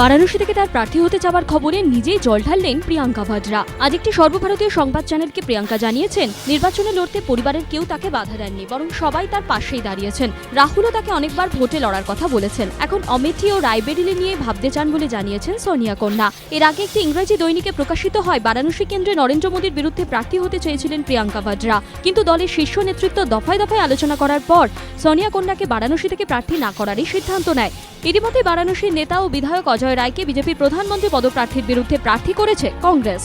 বারাণসী থেকে তার প্রার্থী হতে যাওয়ার খবরে নিজেই জল ঢাললেন প্রিয়াঙ্কা ভাডরা। আজ একটি সর্বভারতীয় সংবাদ চ্যানেলকে প্রিয়াঙ্কা জানিয়েছেন, নির্বাচনে লড়তে পরিবারের কেউ তাকে বাধা দেননি, বরং সবাই তার পাশেই দাঁড়িয়েছেন। রাহুলও তাকে অনেকবার ভোটে লড়ার কথা বলেছেন। এখন অমেঠি ও রায়বেরিলি নিয়ে ভাবতে চান বলে জানিয়েছেন সোনিয়া কন্যা। এর আগে একটি ইংরেজি দৈনিকে প্রকাশিত হয়, বারাণসী কেন্দ্রে নরেন্দ্র মোদীর বিরুদ্ধে প্রার্থী হতে চেয়েছিলেন প্রিয়াঙ্কা ভাডরা। কিন্তু দলের শীর্ষ নেতৃত্ব দফায় দফায় আলোচনা করার পর সোনিয়া কন্যাকে বারাণসী থেকে প্রার্থী না করারই সিদ্ধান্ত নেয়। ইতিমধ্যে বারাণসীর নেতা ও বিধায়ক অজয় রায়কে বিজেপির প্রধানমন্ত্রী পদপ্রার্থীর বিরুদ্ধে প্রার্থী করেছে কংগ্রেস।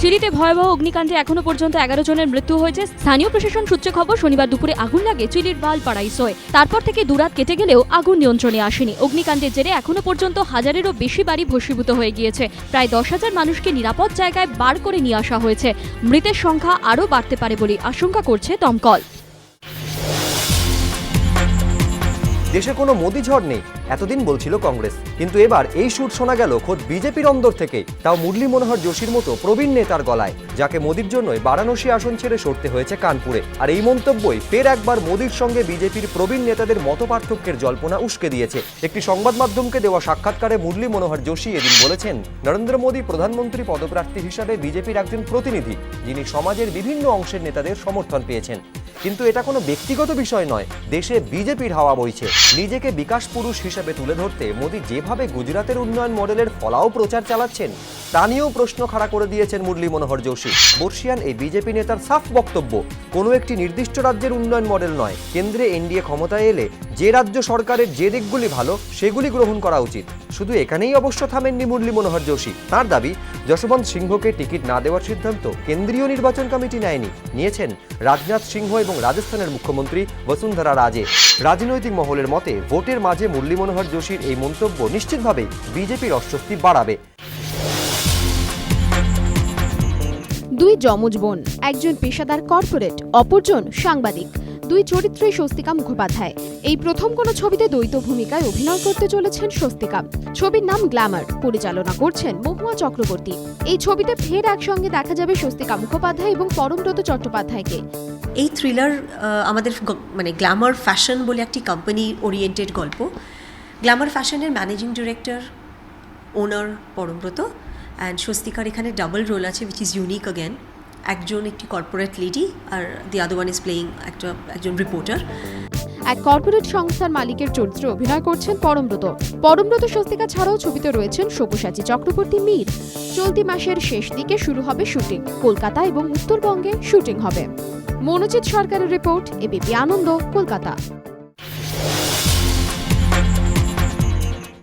চিলিতে ভয়াবহ অগ্নিকাণ্ডে এখনও পর্যন্ত এগারো জনের মৃত্যু হয়েছে। স্থানীয় প্রশাসন সূত্রে খবর, শনিবার দুপুরে আগুন লাগে চিলির বাল বালপাড়াইসোয় তারপর থেকে দুরাত কেটে গেলেও আগুন নিয়ন্ত্রণে আসেনি। অগ্নিকাণ্ডের জেরে এখনও পর্যন্ত হাজারেরও বেশি বাড়ি ভস্মীভূত হয়ে গিয়েছে। প্রায় দশ হাজার মানুষকে নিরাপদ জায়গায় বার করে নিয়ে আসা হয়েছে। মৃতের সংখ্যা আরও বাড়তে পারে বলে আশঙ্কা করছে দমকল। দেশে কোনো মোদি ঝড় নেই, এতদিন বলছিল কংগ্রেস। কিন্তু এবার এই সুর শোনা গেল খোদ বিজেপির অন্দর থেকে। তাও মুরলী মনোহর যোশীর মতো প্রবীণ নেতার গলায়, যাকে মোদির জন্যই বারাণসী আসন ছেড়ে সরতে হয়েছে কানপুরে। আর এই মন্তব্যই ফের একবার মোদির সঙ্গে বিজেপির প্রবীণ নেতাদের মতপার্থক্যের জল্পনা উস্কে দিয়েছে। একটি সংবাদ মাধ্যমকে দেওয়া সাক্ষাৎকারে মুরলী মনোহর যোশী এদিন বলেছেন, নরেন্দ্র মোদী প্রধানমন্ত্রী পদপ্রার্থী হিসাবে বিজেপির একজন প্রতিনিধি, যিনি সমাজের বিভিন্ন অংশের নেতাদের সমর্থন পেয়েছেন। কিন্তু এটা কোনো ব্যক্তিগত বিষয় নয়। দেশে বিজেপির হাওয়া বইছে। নিজেকে বিকাশ পুরুষ হিসেবে তুলে ধরতে মোদী যেভাবে গুজরাতের উন্নয়ন মডেলের ফলাও প্রচার চালাচ্ছেন, তা নিয়েও প্রশ্ন খাড়া করে দিয়েছেন মুরলী মনোহর যোশী। বর্ষিয়ান এই বিজেপি নেতার সাফ বক্তব্য, কোনো একটি নির্দিষ্ট রাজ্যের উন্নয়ন মডেল নয়। কেন্দ্রে এনডিএ ক্ষমতায় এলে যে রাজ্য সরকারের যে দিকগুলি ভালো, সেগুলি গ্রহণ করা উচিত। শুধু এখানেই অবশ্য থামেননি মুরলী মনোহর যোশী। তার দাবি, যশবন্ত সিংহকে টিকিট না দেওয়ার সিদ্ধান্ত কেন্দ্রীয় নির্বাচন কমিটি নেয়নি। নিয়েছেন রাজনাথ সিংহ এবং রাজস্থানের মুখ্যমন্ত্রী বসুন্ধরা রাজে। রাজনৈতিক মহলের মতে, ভোটের মাঝে মুরলী মনোহর যোশীর এই মন্তব্য নিশ্চিতভাবেই বিজেপির অস্বস্তি বাড়াবে। দুই যমজ বোন, একজন পেশাদার কর্পোরেট, অপরজন সাংবাদিক। দুই চরিত্রই স্বস্তিকা মুখোপাধ্যায়। এই প্রথম কোনো ছবিতে দ্বৈত ভূমিকায় অভিনয় করতে চলেছেন স্বস্তিকা। ছবির নাম গ্ল্যামার। পরিচালনা করছেন মহুয়া চক্রবর্তী। এই ছবিতে ফের একসঙ্গে দেখা যাবে স্বস্তিকা মুখোপাধ্যায় এবং পরমব্রত চট্টোপাধ্যায়কে। এই থ্রিলার আমাদের মানে গ্ল্যামার ফ্যাশন বলে একটি কোম্পানি ওরিয়েন্টেড গল্প। গ্ল্যামার ফ্যাশনের managing director owner Parambrata. And স্বস্তিকার এখানে ডাবল রোল আছে উইচ ইজ ইউনিক অ্যাগেন একজন একটি corporate lady R the other one is playing একটা, একজন রিপোর্টার এক কর্পোরেট সংস্থার মালিকের চরিত্রে অভিনয় করছেন পরমব্রত। পরমব্রত স্বস্তিকা ছাড়াও ছবিতে রয়েছেন সব্যসাচী চক্রবর্তী মীর। চলতি মাসের শেষ দিকে শুরু হবে শুটিং কলকাতা এবং উত্তরবঙ্গে শুটিং হবে। মনোজিৎ সরকারের রিপোর্ট এবিপি আনন্দ, কলকাতা।